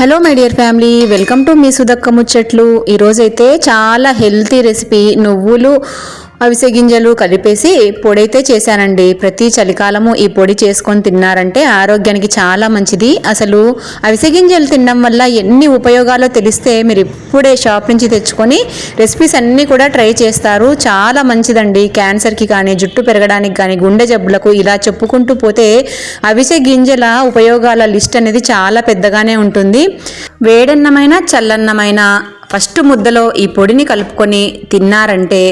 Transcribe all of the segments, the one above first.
Hello my dear family welcome to మీ సుదక్క ముచ్చట్లు. ఈరోజైతే చాలా హెల్తీ రెసిపీ నువ్వులు అవిసె గింజలు కలిపేసి పొడి అయితే చేశానండి. ప్రతి చలికాలము ఈ పొడి చేసుకొని తిన్నారంటే ఆరోగ్యానికి చాలా మంచిది. అసలు అవిసె గింజలు తినడం వల్ల ఎన్ని ఉపయోగాలో తెలిస్తే మీరు ఇప్పుడే షాప్ నుంచి తెచ్చుకొని రెసిపీస్ అన్నీ కూడా ట్రై చేస్తారు. చాలా మంచిదండి. క్యాన్సర్కి కానీ జుట్టు పెరగడానికి కానీ గుండె జబ్బులకు ఇలా చెప్పుకుంటూ పోతే అవిసె గింజల ఉపయోగాల లిస్ట్ అనేది చాలా పెద్దగానే ఉంటుంది. వేడన్నమైన చల్లన్నమైన ఫస్ట్ ముద్దలో ఈ పొడిని కలుపుకొని తిన్నారంటే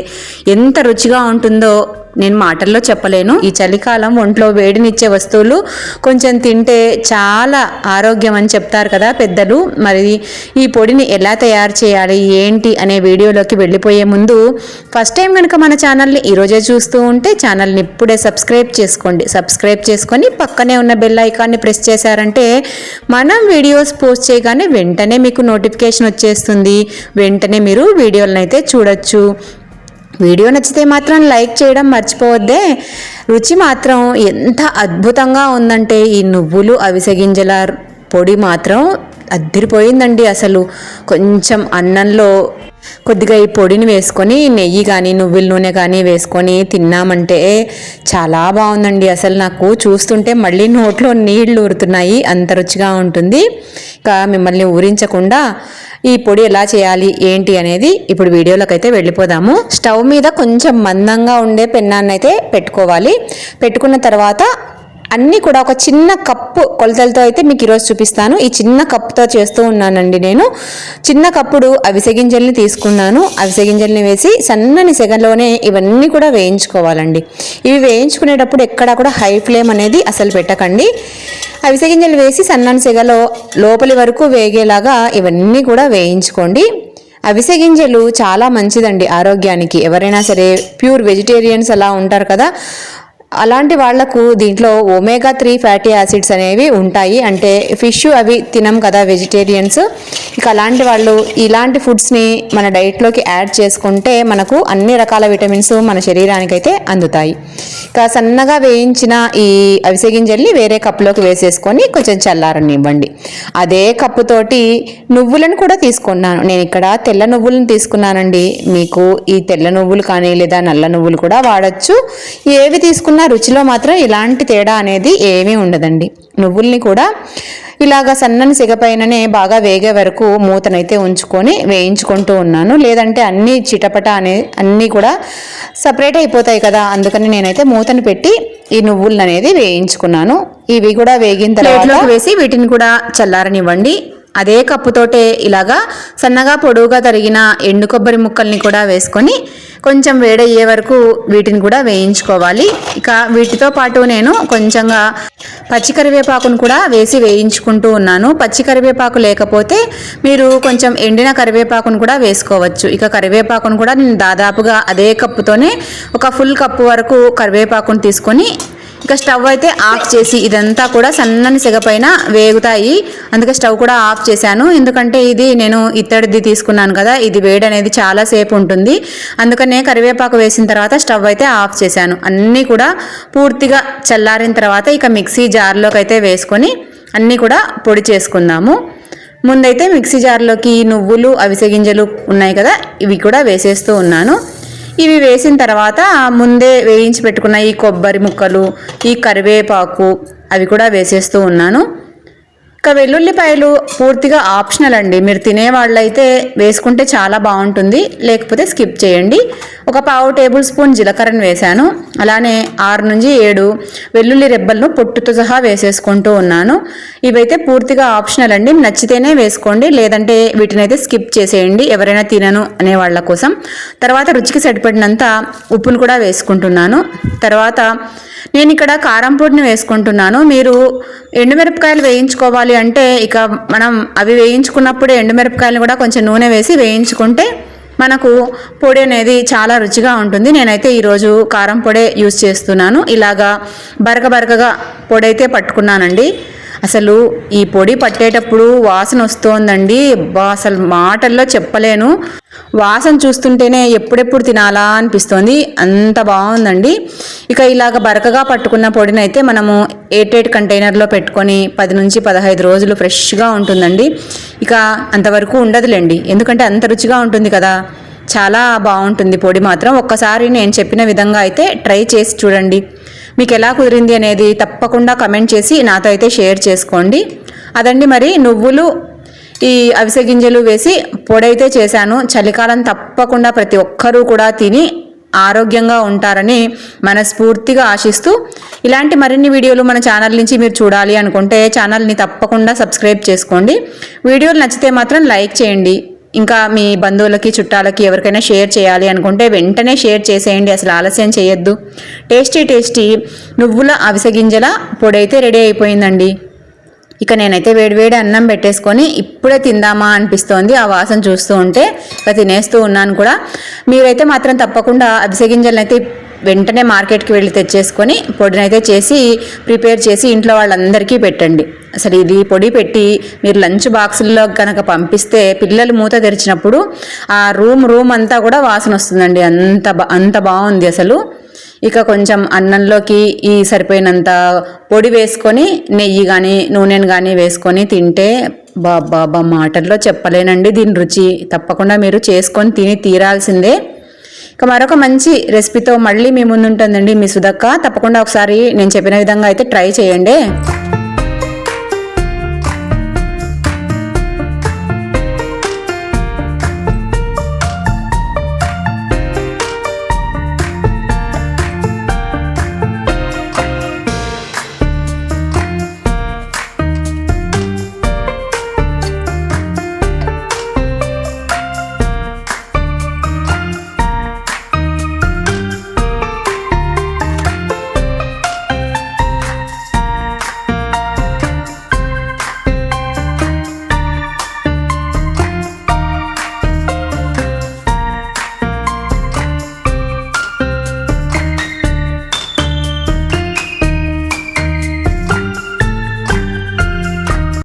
ఎంత రుచిగా ఉంటుందో నేను మాటల్లో చెప్పలేను. ఈ చలికాలం ఒంట్లో వేడినిచ్చే వస్తువులు కొంచెం తింటే చాలా ఆరోగ్యం అని చెప్తారు కదా పెద్దలు. మరి ఈ పొడిని ఎలా తయారు చేయాలి? ఏంటి? అనే వీడియోలోకి వెళ్ళిపోయే ముందు ఫస్ట్ టైం కనుక మన ఛానల్ని ఈరోజే చూస్తూ ఉంటే ఛానల్ని ఇప్పుడే సబ్స్క్రైబ్ చేసుకోండి. సబ్స్క్రైబ్ చేసుకొని పక్కనే ఉన్న బెల్ ఐకాన్ని ప్రెస్ చేశారంటే మనం వీడియోస్ పోస్ట్ చేయగానే వెంటనే మీకు నోటిఫికేషన్ వచ్చేస్తుంది. వెంటనే మీరు వీడియోలను అయితే చూడొచ్చు. వీడియో నచ్చితే మాత్రం లైక్ చేయడం మర్చిపోవద్దే. రుచి మాత్రం ఎంత అద్భుతంగా ఉందంటే ఈ నువ్వులు అవిసె గింజల పొడి మాత్రం అద్దరిపోయిందండి అసలు. కొంచెం అన్నంలో కొద్దిగా ఈ పొడిని వేసుకొని నెయ్యి కానీ నువ్వుల నూనె కానీ వేసుకొని తిన్నామంటే చాలా బాగుందండి. అసలు నాకు చూస్తుంటే మళ్ళీ నోట్లో నీళ్ళు ఊరుతున్నాయి అంత రుచిగా ఉంటుంది. ఇంకా మిమ్మల్ని ఊరించకుండా ఈ పొడి ఎలా చేయాలి ఏంటి అనేది ఇప్పుడు వీడియోలోకి అయితే వెళ్ళిపోదాము. స్టవ్ మీద కొంచెం మందంగా ఉండే పెన్నాన్ని అయితే పెట్టుకోవాలి. పెట్టుకున్న తర్వాత అన్నీ కూడా ఒక చిన్న కప్పు కొలతలతో అయితే మీకు ఈరోజు చూపిస్తాను. ఈ చిన్న కప్పుతో చేస్తూ ఉన్నానండి నేను. చిన్న కప్పుడు అవిసె గింజల్ని తీసుకున్నాను. అవిసె గింజల్ని వేసి సన్నని సెగలోనే ఇవన్నీ కూడా వేయించుకోవాలండి. ఇవి వేయించుకునేటప్పుడు ఎక్కడా కూడా హై ఫ్లేమ్ అనేది అసలు పెట్టకండి. అవిసె గింజలు వేసి సన్నని సెగలో లోపలి వరకు వేగేలాగా ఇవన్నీ కూడా వేయించుకోండి. అవిసె గింజలు చాలా మంచిదండి ఆరోగ్యానికి. ఎవరైనా సరే ప్యూర్ వెజిటేరియన్స్ అలా ఉంటారు కదా అలాంటి వాళ్ళకు దీంట్లో ఒమేగా త్రీ ఫ్యాటీ యాసిడ్స్ అనేవి ఉంటాయి. అంటే ఫిష్ అవి తినం కదా వెజిటేరియన్స్ ఇక అలాంటి వాళ్ళు ఇలాంటి ఫుడ్స్ని మన డైట్లోకి యాడ్ చేసుకుంటే మనకు అన్ని రకాల విటమిన్స్ మన శరీరానికి అయితే అందుతాయి. ఇక సన్నగా వేయించిన ఈ అవిసె గింజల్ని వేరే కప్పులోకి వేసేసుకొని కొంచెం చల్లారనివ్వండి. అదే కప్పుతోటి నువ్వులను కూడా తీసుకున్నాను. నేను ఇక్కడ తెల్ల నువ్వులను తీసుకున్నానండి. మీకు ఈ తెల్ల నువ్వులు కానీ లేదా నల్ల నువ్వులు కూడా వాడచ్చు. ఏవి తీసుకున్న రుచిలో మాత్రం ఇలాంటి తేడా అనేది ఏమీ ఉండదండి. నువ్వుల్ని కూడా ఇలాగ సన్నని సిగపైననే బాగా వేగే వరకు మూతనైతే ఉంచుకొని వేయించుకుంటూ ఉన్నాను. లేదంటే అన్ని చిటపట అనే అన్నీ కూడా సపరేట్ అయిపోతాయి కదా. అందుకని నేనైతే మూతను పెట్టి ఈ నువ్వులను అనేది వేయించుకున్నాను. ఇవి కూడా వేగిన తర్వాత వేసి వీటిని కూడా చల్లారనివ్వండి. అదే కప్పుతోటే ఇలాగా సన్నగా పొడవుగా తరిగిన ఎండు కొబ్బరి ముక్కల్ని కూడా వేసుకొని కొంచెం వేడయ్యే వరకు వీటిని కూడా వేయించుకోవాలి. ఇక వీటితో పాటు నేను కొంచెంగా పచ్చి కరివేపాకును కూడా వేసి వేయించుకుంటూ ఉన్నాను. పచ్చి కరివేపాకు లేకపోతే మీరు కొంచెం ఎండిన కరివేపాకును కూడా వేసుకోవచ్చు. ఇక కరివేపాకును కూడా నేను దాదాపుగా అదే కప్పుతోనే ఒక ఫుల్ కప్పు వరకు కరివేపాకును తీసుకొని ఇంకా స్టవ్ అయితే ఆఫ్ చేసి ఇదంతా కూడా సన్నని సెగపైన వేగుతాయి. అందుకే స్టవ్ కూడా ఆఫ్ చేశాను. ఎందుకంటే ఇది నేను ఇత్తడిది తీసుకున్నాను కదా ఇది వేడి అనేది చాలా సేపు ఉంటుంది. అందుకనే కరివేపాకు వేసిన తర్వాత స్టవ్ అయితే ఆఫ్ చేశాను. అన్నీ కూడా పూర్తిగా చల్లారిన తర్వాత ఇక మిక్సీ జార్లోకి అయితే వేసుకొని అన్నీ కూడా పొడి చేసుకుందాము. ముందైతే మిక్సీ జార్లోకి నువ్వులు అవిసె గింజలు ఉన్నాయి కదా ఇవి కూడా వేసేస్తూ ఉన్నాను. ఇవి వేసిన తర్వాత ముందే వేయించి పెట్టుకున్న ఈ కొబ్బరి ముక్కలు ఈ కరివేపాకు అవి కూడా వేసేస్తూ ఉన్నాను. ఇక వెల్లుల్లిపాయలు పూర్తిగా ఆప్షనల్ అండి. మీరు తినేవాళ్ళైతే వేసుకుంటే చాలా బాగుంటుంది. లేకపోతే స్కిప్ చేయండి. ఒక పావు టేబుల్ స్పూన్ జీలకర్రను వేశాను. అలానే ఆరు నుంచి ఏడు వెల్లుల్లి రెబ్బలను పొట్టుతో సహా వేసేసుకుంటూ ఉన్నాను. ఇవైతే పూర్తిగా ఆప్షనల్ అండి. నచ్చితేనే వేసుకోండి. లేదంటే వీటిని అయితే స్కిప్ చేసేయండి. ఎవరైనా తినను అనే వాళ్ళ కోసం. తర్వాత రుచికి సరిపడినంత ఉప్పును కూడా వేసుకుంటున్నాను. తర్వాత నేను ఇక్కడ కారం పొడిని వేసుకుంటున్నాను. మీరు ఎండుమిరపకాయలు వేయించుకోవాలి అంటే ఇక మనం అవి వేయించుకున్నప్పుడే ఎండుమిరపకాయలు కూడా కొంచెం నూనె వేసి వేయించుకుంటే మనకు పొడి అనేది చాలా రుచిగా ఉంటుంది. నేనైతే ఈరోజు కారం పొడే యూస్ చేస్తున్నాను. ఇలాగా బరక బరకగా పొడి అయితే పట్టుకున్నానండి. అసలు ఈ పొడి పట్టేటప్పుడు వాసన వస్తోందండి. అసలు మాటల్లో చెప్పలేను. వాసన చూస్తుంటేనే ఎప్పుడెప్పుడు తినాలా అనిపిస్తోంది. అంత బాగుందండి. ఇక ఇలాగ బరకగా పట్టుకున్న పొడిని అయితే మనము ఎయిట్ కంటైనర్లో పెట్టుకొని పది నుంచి పదహైదు రోజులు ఫ్రెష్గా ఉంటుందండి. ఇక అంతవరకు ఉండదులేండి. ఎందుకంటే అంత రుచిగా ఉంటుంది కదా. చాలా బాగుంటుంది పొడి మాత్రం. ఒక్కసారి నేను చెప్పిన విధంగా అయితే ట్రై చేసి చూడండి. మీకు ఎలా కుదిరింది అనేది తప్పకుండా కమెంట్ చేసి నాతో అయితే షేర్ చేసుకోండి. అదండి మరి నువ్వులు ఈ అవిసె గింజలు వేసి పొడైతే చేశాను. చలికాలం తప్పకుండా ప్రతి ఒక్కరూ కూడా తిని ఆరోగ్యంగా ఉంటారని మనస్ఫూర్తిగా ఆశిస్తూ ఇలాంటి మరిన్ని వీడియోలు మన ఛానల్ నుంచి మీరు చూడాలి అనుకుంటే ఛానల్ని తప్పకుండా సబ్స్క్రైబ్ చేసుకోండి. వీడియోలు నచ్చితే మాత్రం లైక్ చేయండి. ఇంకా మీ బంధువులకి చుట్టాలకి ఎవరికైనా షేర్ చేయాలి అనుకుంటే వెంటనే షేర్ చేసేయండి. అసలు ఆలస్యం చేయొద్దు. టేస్టీ టేస్టీ నువ్వుల అవిసె గింజల పొడి అయితే రెడీ అయిపోయిందండి. ఇక నేనైతే వేడివేడి అన్నం పెట్టేసుకొని ఇప్పుడే తిందామా అనిపిస్తోంది. ఆ వాసన చూస్తూ ఉంటే ఇక తినేస్తూ ఉన్నాను కూడా. మీరైతే మాత్రం తప్పకుండా అవిసె వెంటనే మార్కెట్కి వెళ్ళి తెచ్చేసుకొని పొడినైతే చేసి ప్రిపేర్ చేసి ఇంట్లో వాళ్ళందరికీ పెట్టండి. అసలు ఇది పొడి పెట్టి మీరు లంచ్ బాక్సుల్లో కనుక పంపిస్తే పిల్లలు మూత తెరిచినప్పుడు ఆ రూమ్ రూమ్ అంతా కూడా వాసన వస్తుందండి. అంత బా అంత బాగుంది అసలు. ఇక కొంచెం అన్నంలోకి ఈ సరిపోయినంత పొడి వేసుకొని నెయ్యి కానీ నూనెను కానీ వేసుకొని తింటే బాబా మాటల్లో చెప్పలేనండి దీని రుచి. తప్పకుండా మీరు చేసుకొని తిని తీరాల్సిందే. ఇక మరొక మంచి రెసిపీతో మళ్ళీ మీ ముందుంటుందండి మీ సుధక్క తప్పకుండా ఒకసారి నేను చెప్పిన విధంగా అయితే ట్రై చేయండి.